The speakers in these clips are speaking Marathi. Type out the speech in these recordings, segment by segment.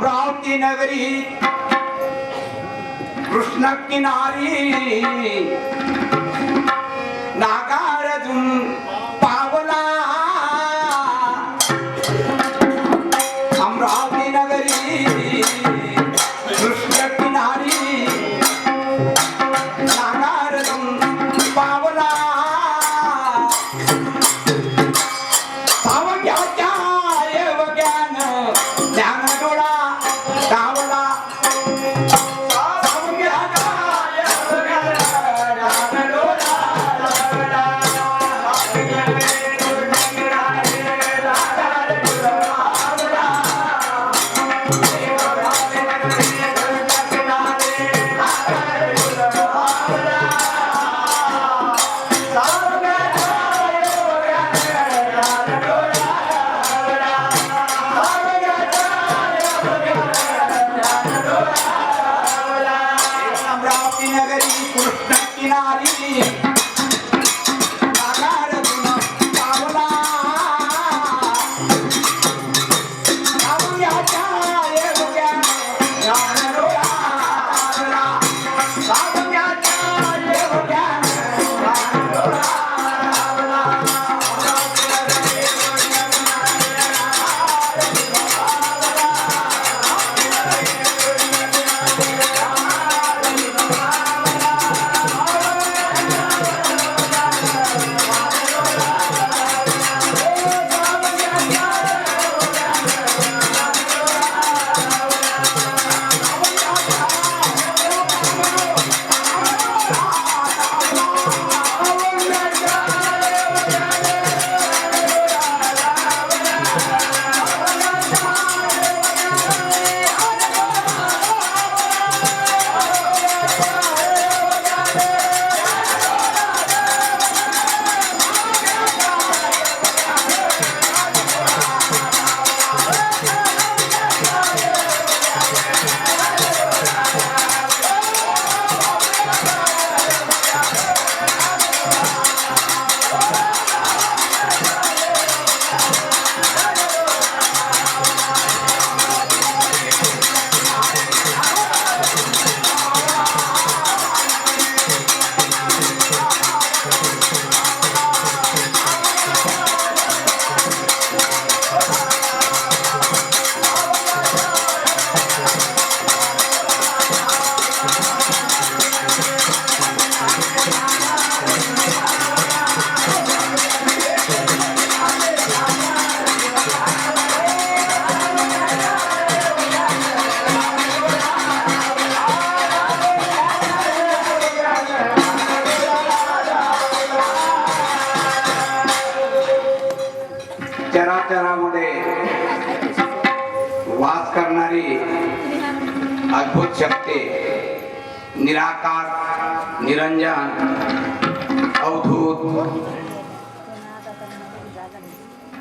अमरावती नगरी कृष्ण किनारी नागार्जुन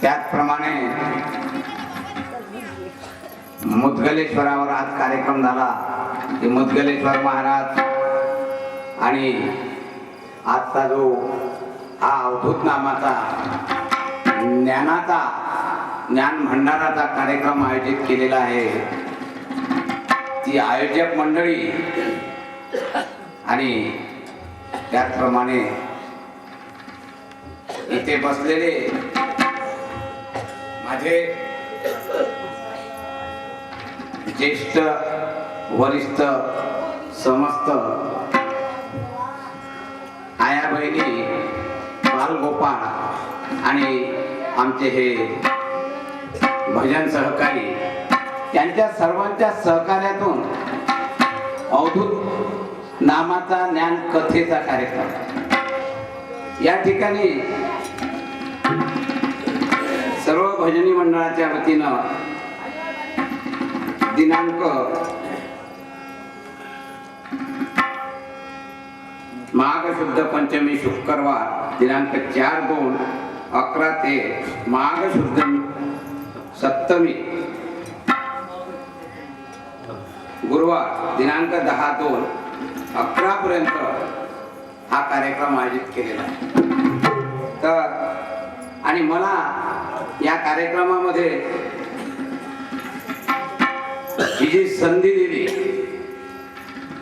त्याचप्रमाणे मुदगलेश्वरावर आज कार्यक्रम झाला. की मुदगलेश्वर महाराज आणि आजचा जो हा अवधूत नामाचा ज्ञानाचा ज्ञान भंडाराचा कार्यक्रम आयोजित केलेला आहे. ती आयोजक मंडळी आणि त्याचप्रमाणे इथे बसलेले. माझे ज्येष्ठ वरिष्ठ समस्त आया बहिणी बालगोपाळ आणि आमचे हे भजन सहकारी त्यांच्या सर्वांच्या सहकार्यातून अवधूत नामाचा ज्ञान कथेचा कार्यक्रम. या ठिकाणी सर्व भजनी मंडळाच्या वतीनं दिनांक माघ शुद्ध पंचमी शुक्रवार दिनांक चार दोन अकरा ते माघ शुद्ध सप्तमी. गुरुवार दिनांक दहा दोन अकरा पर्यंत हा कार्यक्रम आयोजित केलेला आहे. आणि मला या कार्यक्रमामध्ये ही जी संधी दिली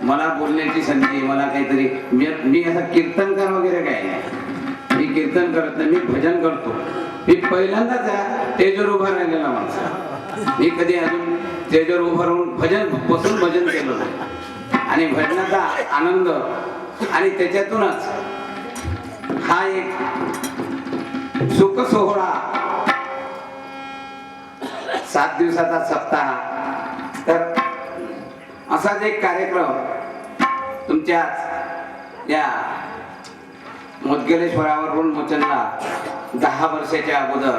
मला बोलण्याची संधी मला काहीतरी मी मी कीर्तनकार वगैरे काय नाही. मी कीर्तन करत नाही मी भजन करतो. मी पहिल्यांदाच या उभा राहिलेला माणसा मी कधी अजून स्टेजवर उभं राहून भजन बसून भजन केलं नाही. आणि भजनाचा आनंद आणि त्याच्यातूनच हा एक सुख सोहळा सात दिवसाचा सप्ताह. तर असाच एक कार्यक्रम तुमच्या या मुदगलेश्वरावरून मोचनला दहा वर्षाच्या अगोदर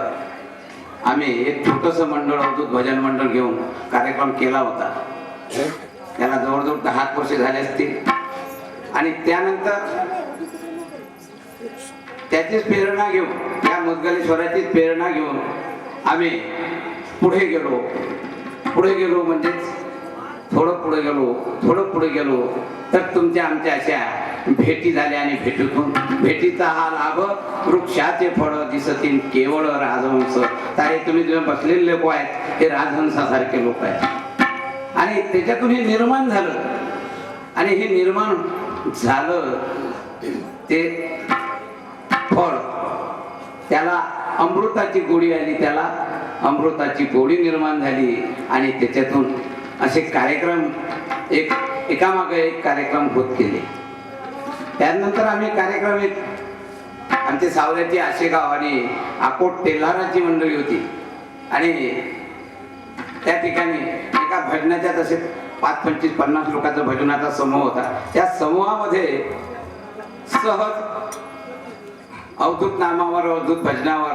आम्ही एक छोटंसं मंडळ होतो भजन मंडळ घेऊन कार्यक्रम केला होता. त्याला जवळजवळ दहा वर्ष झाले असतील. आणि त्यानंतर त्याचीच प्रेरणा घेऊन या मुदगलेश्वराचीच प्रेरणा घेऊन आम्ही पुढे गेलो. पुढे गेलो म्हणजेच थोडं पुढे गेलो थोडं पुढे गेलो तर तुमच्या आमच्या अशा भेटी झाल्या आणि भेटीतून भेटीचा हा लाभ वृक्षाचे फळ दिसतील केवळ राजहंस. तारे तुम्ही जे बसलेले लोक आहेत हे राजहंसासारखे लोक आहेत. आणि त्याच्यातून हे निर्माण झालं. आणि हे निर्माण झालं ते त्याला अमृताची गोडी आली त्याला अमृताची गोडी निर्माण झाली आणि त्याच्यातून असे कार्यक्रम एक एकामागे एक कार्यक्रम होत गेले. त्यानंतर आम्ही कार्यक्रम एक आमचे सावऱ्याची आशेगाव आणि आकोट तेल्हाराची मंडळी होती. आणि त्या ठिकाणी एका भजनाच्या तसे पाच पंचवीस पन्नास लोकांचा भजनाचा समूह होता. त्या समूहामध्ये सहज अवधूत नामावर अवधूत भजनावर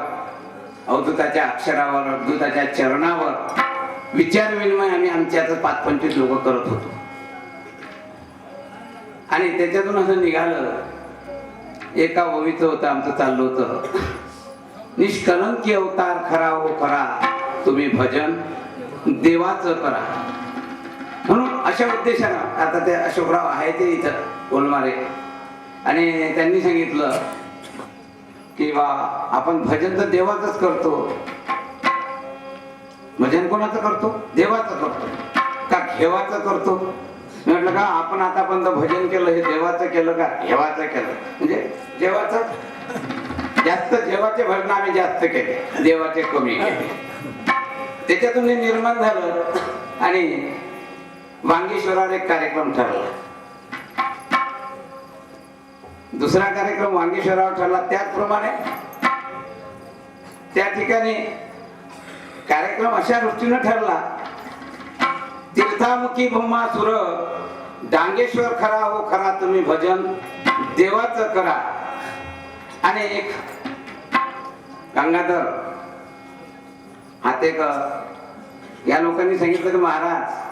अवधूताच्या अक्षरावर अवधूताच्या चरणावर विचार विनिमय आम्ही आमच्या पाच पंचवीस लोक करत होतो. आणि त्याच्यातून असं निघालं एका ओवीचं होतं आमचं चाललं होतं. निष्कलंकी अवतार खरा हो खरा तुम्ही भजन देवाचं करा. म्हणून अशा उद्देशानं आता ते अशोकराव आहे ते इथं कोलमारे आणि त्यांनी सांगितलं की बा आपण भजन तर देवाचंच करतो. भजन कोणाचं करतो? देवाचं करतो. का घेवाचं करतो? मी म्हटलं का आपण आतापर्यंत भजन केलं हे देवाचं केलं का? घेवाचं केलं. म्हणजे देवाचं जास्त देवाचे भजन आम्ही जास्त केले. देवाचे कमी केले. त्याच्यातून हे निर्माण झालं आणि वांगेश्वरावर एक कार्यक्रम ठरला. दुसरा कार्यक्रम वांगेश्वरावर ठरला त्याचप्रमाणे. त्या ठिकाणी कार्यक्रम अशा दृष्टीनं ठरला. तीर्थामुखी भूमा सुर डांगेश्वर खरा हो खरा तुम्ही भजन देवाचं करा. आणि एक गंगाधर हातेकर या लोकांनी सांगितलं की महाराज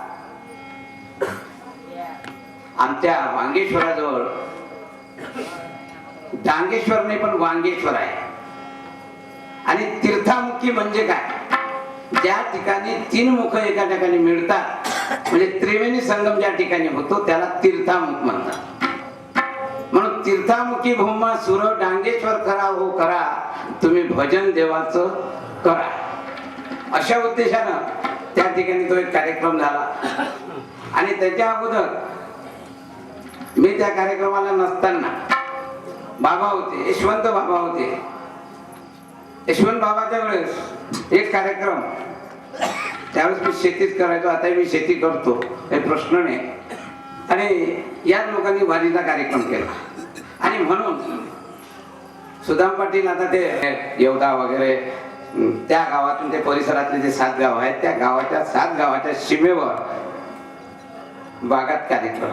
आमच्या वांगेश्वराजवळ डांगेश्वर नाही पण वांगेश्वर आहे. आणि तीर्थामुखी म्हणजे काय? ज्या ठिकाणी तीन मुख एका ठिकाणी मिळतात म्हणजे त्रिवेणी संगम ज्या ठिकाणी होतो त्याला तीर्थामुख म्हणतात. म्हणून तीर्थामुखी भूमा सुर डांगेश्वर करा हो करा तुम्ही भजन देवाचं करा. अशा उद्देशानं त्या ठिकाणी तो एक कार्यक्रम झाला. आणि त्याच्या अगोदर मी त्या कार्यक्रमाला नसताना बाबा होते यशवंत बाबा होते. यशवंत बाबाच्या वेळेस एक कार्यक्रम. त्यावेळेस मी शेतीच करायचो आता मी शेती करतो हे प्रश्न नाही. आणि याच लोकांनी वारीचा कार्यक्रम केला. आणि म्हणून सुदाम पाटील आता ते येवदा वगैरे त्या गावातून ते परिसरातले जे सात गाव आहेत त्या गावाच्या सात गावाच्या सीमेवर बागात कार्यक्रम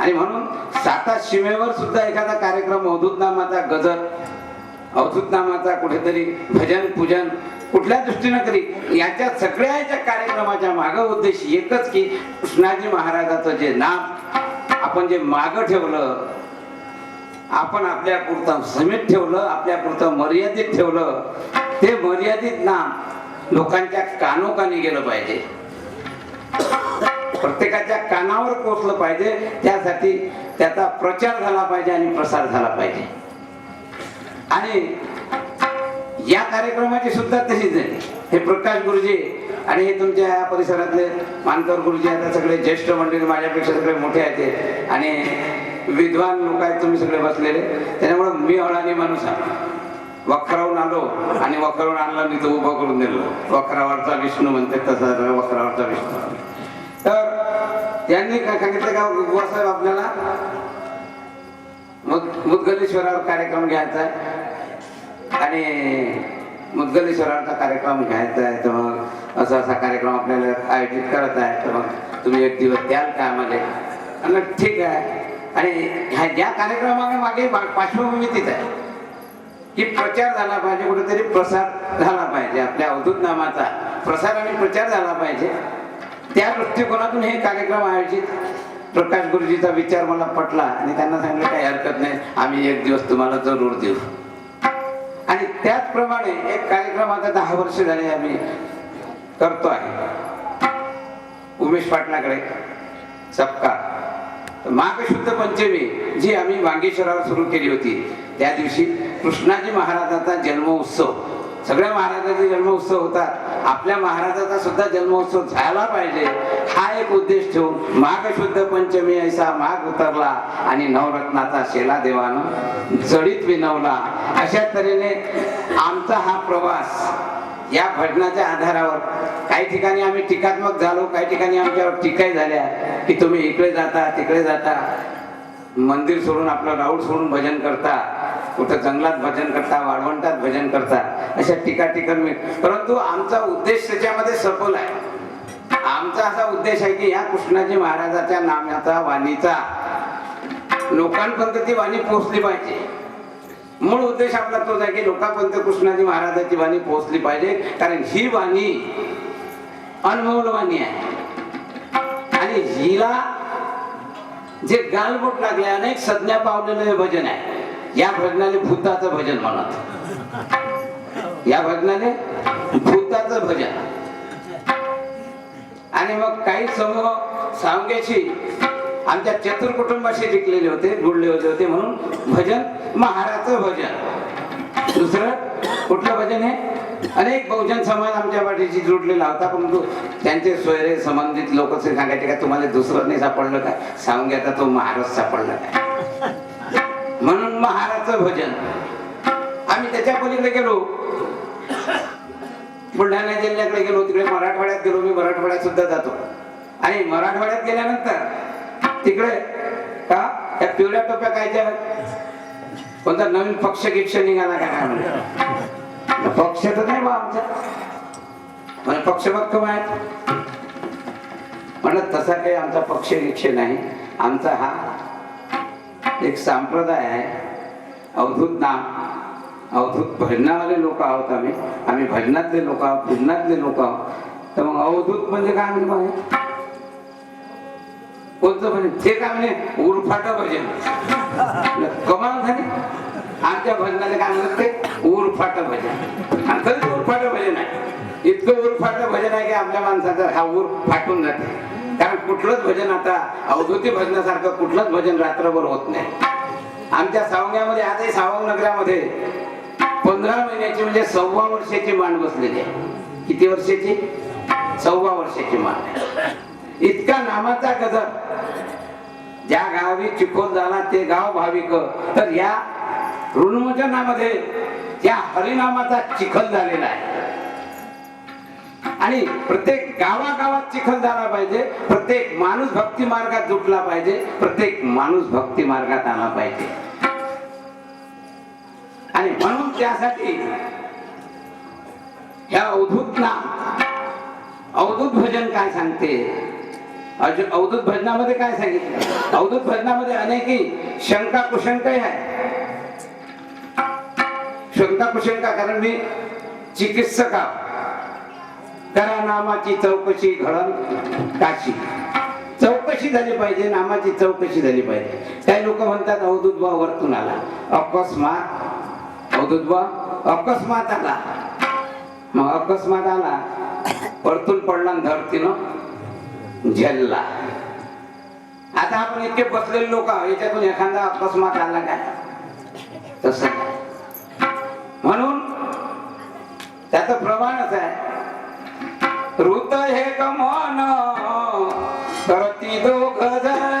आणि म्हणून साता सीमेवर सुद्धा एखादा कार्यक्रम अवधूत नामाचा गजर अवधूत नामाचा कुठेतरी भजन पूजन कुठल्या दृष्टीनं तरी याच्या सगळ्या याच्या कार्यक्रमाच्या माग उद्देश एकच की कृष्णाजी महाराजाचं जे नाम आपण जे माग ठेवलं आपण आपल्या पुरतं समित ठेवलं आपल्या पुरतं मर्यादित ठेवलं ते मर्यादित नाम लोकांच्या कानोकानी गेलं पाहिजे. प्रत्येकाच्या कानावर पोचलं पाहिजे त्यासाठी त्याचा प्रचार झाला पाहिजे आणि प्रसार झाला पाहिजे. आणि या कार्यक्रमाची सुद्धा तशीच आहे. हे प्रकाश गुरुजी आणि हे तुमच्या या परिसरातले मानकर गुरुजी आता सगळे ज्येष्ठ मंडळी माझ्यापेक्षा सगळे मोठे आहेत आणि विद्वान लोक आहेत तुम्ही सगळे बसलेले. त्याच्यामुळे मी अडाणी माणूस आहे. वखरावून आलो आणि वखरावून आणला मी तो उभा करून दिलो. वखरावरचा विष्णू म्हणते तसा वखरावरचा विष्णू. तर त्यांनी काय सांगितलं का बुवासाहेब आपल्याला? मुद- मुदगलेश्वरावर कार्यक्रम घ्यायचा आहे. आणि मुदगलेश्वराचा कार्यक्रम घ्यायचा आहे तर मग असा असा कार्यक्रम आपल्याला आयोजित करत आहे तर मग तुम्ही एक दिवस द्याल का आम्हाला? म्हणलं ठीक आहे. आणि ह्या ज्या कार्यक्रमाने मागे पार्श्वभूमी तिथं आहे. की प्रचार झाला पाहिजे कुठेतरी प्रसार झाला पाहिजे. आपल्या अवधूत नामाचा प्रसार आणि प्रचार झाला पाहिजे. त्या दृष्टिकोनातून हे कार्यक्रम आयोजित प्रकाश गुरुजीचा विचार मला पटला आणि त्यांना सांगितलं काही हरकत नाही आम्ही एक दिवस तुम्हाला जरूर देऊ. आणि त्याचप्रमाणे एक कार्यक्रम आता दहा वर्ष झाले आम्ही करतो आहे. उमेश पाटलाकडे सपकाळ माघ शुद्ध पंचमी जी आम्ही वांगेश्वरावर सुरू केली होती त्या दिवशी कृष्णाजी महाराजाचा जन्मोत्सव सगळ्या महाराजांचे जन्मोत्सव होतात. आपल्या महाराजाचा सुद्धा जन्मोत्सव झाला पाहिजे. हा एक उद्देश ठेवून माघ शुद्ध पंचमी ऐसा माघ उतरला आणि नवरत्नाचा शेला देवानं जडीत विनवला. अशा तऱ्हेने आमचा हा प्रवास या भजनाच्या आधारावर काही ठिकाणी आम्ही टीकात्मक झालो काही ठिकाणी आमच्यावर टीकाही झाल्या की तुम्ही इकडे जाता तिकडे जाता. मंदिर सोडून आपलं राऊड सोडून भजन करता. कुठं जंगलात भजन करता वाळवंटात भजन करता अशा टीका टिकन परंतु आमचा उद्देश त्याच्यामध्ये सफल आहे. आमचा असा उद्देश आहे की या कृष्णाजी महाराजाच्या नामाचा वाणीचा लोकांपर्यंत ती वाणी पोहोचली पाहिजे. मूळ उद्देश आपला तोच आहे की लोकांपर्यंत कृष्णाजी महाराजाची वाणी पोहोचली पाहिजे कारण ही वाणी अनमोल वाणी आहे. आणि हिला जे गालबोट लागले अनेक संज्ञा पावलेलं हे भजन आहे. या भजनाने भूताचं भजन म्हणत या भजनाने भूताचं भजन. आणि मग काही समूह सांग्याशी आमच्या चतुर कुटुंबाशी टिकलेले होते बुडले होते होते म्हणून भजन महाराचं भजन. दुसरं कुठलं भजन आहे अनेक बहुजन समाज आमच्या पाठीशी जोडलेला होता परंतु त्यांचे सोयरे संबंधित लोक असे सांगायचे का तुम्हाला दुसरं नाही सापडलं काय सांगून घ्या तो महाराज सापडला काय म्हणून महाराज भजन. आम्ही त्याच्या पलीकडे गेलो. बुलढाणा जिल्ह्याकडे गेलो तिकडे मराठवाड्यात गेलो. मी मराठवाड्यात सुद्धा जातो. आणि मराठवाड्यात गेल्यानंतर तिकडे का? त्या पिवळ्या टोप्या कायच्या कोणता नवीन पक्ष गिक्ष निघाला का काय म्हणजे पक्ष तर नाही बा आमचा. म्हणजे पक्ष भक्कम आहेत म्हणत तसा काही आमचा पक्ष गिक्ष नाही. आमचा हा एक संप्रदाय आहे. अवधूत नाम अवधूत भजनावाले लोक आहोत आम्ही. आम्ही भजनातले लोक आहोत भजनातले लोक आहोत. तर मग अवधूत म्हणजे काय म्हणजे कोणतं भजन? ते काय म्हणे? उरफाट भजन. कमाल झाली. आमच्या भजनाला काय म्हणत ते? उरफाटा भजन. आणि खरंच उरफाट भजन आहे. इतकं उरफाटा भजन आहे की आपल्या माणसाचा हा उर फाटून जाते. कारण कुठलंच भजन आता अवधूती भजनासारखं कुठलंच भजन रात्रभर होत नाही. आमच्या सावंग्यामध्ये आजही सावंग नगरामध्ये पंधरा महिन्याची म्हणजे सव्वा वर्षाची मान बसलेली आहे. किती वर्षाची? सव्वा वर्षाची मान इतका नामाचा गजर. ज्या गावी चिखोल झाला ते गाव भाविक. तर या ऋणमोचनामध्ये त्या हरिनामाचा चिखल झालेला आहे. आणि प्रत्येक गावागावात चिखल झाला पाहिजे प्रत्येक माणूस भक्ती मार्गात जुटला पाहिजे प्रत्येक माणूस भक्ती मार्गात आला पाहिजे. आणि म्हणून त्यासाठी या अवधूतना अवधूत भजन काय सांगते? अजून अवधूत भजनामध्ये काय सांगितलं? अवधूत भजनामध्ये अनेकी शंका कुशंकाही आहे शंका कुशंका कारण मी चिकित्सक आहो. करा नामाची चौकशी घडण काशी. चौकशी झाली पाहिजे नामाची चौकशी झाली पाहिजे. काही लोक म्हणतात अवधूत वरतून आला. अकस्मात अवधूत अकस्मात आला. मग अकस्मात आला परतून पडला धरतीनं झेलला. आता आपण इतके बसलेले लोक याच्यातून एखादा अकस्मात आला काय तसं म्हणून त्याचं प्रमाणच आहे. ઋત હે કમન ધરતી દો ગજર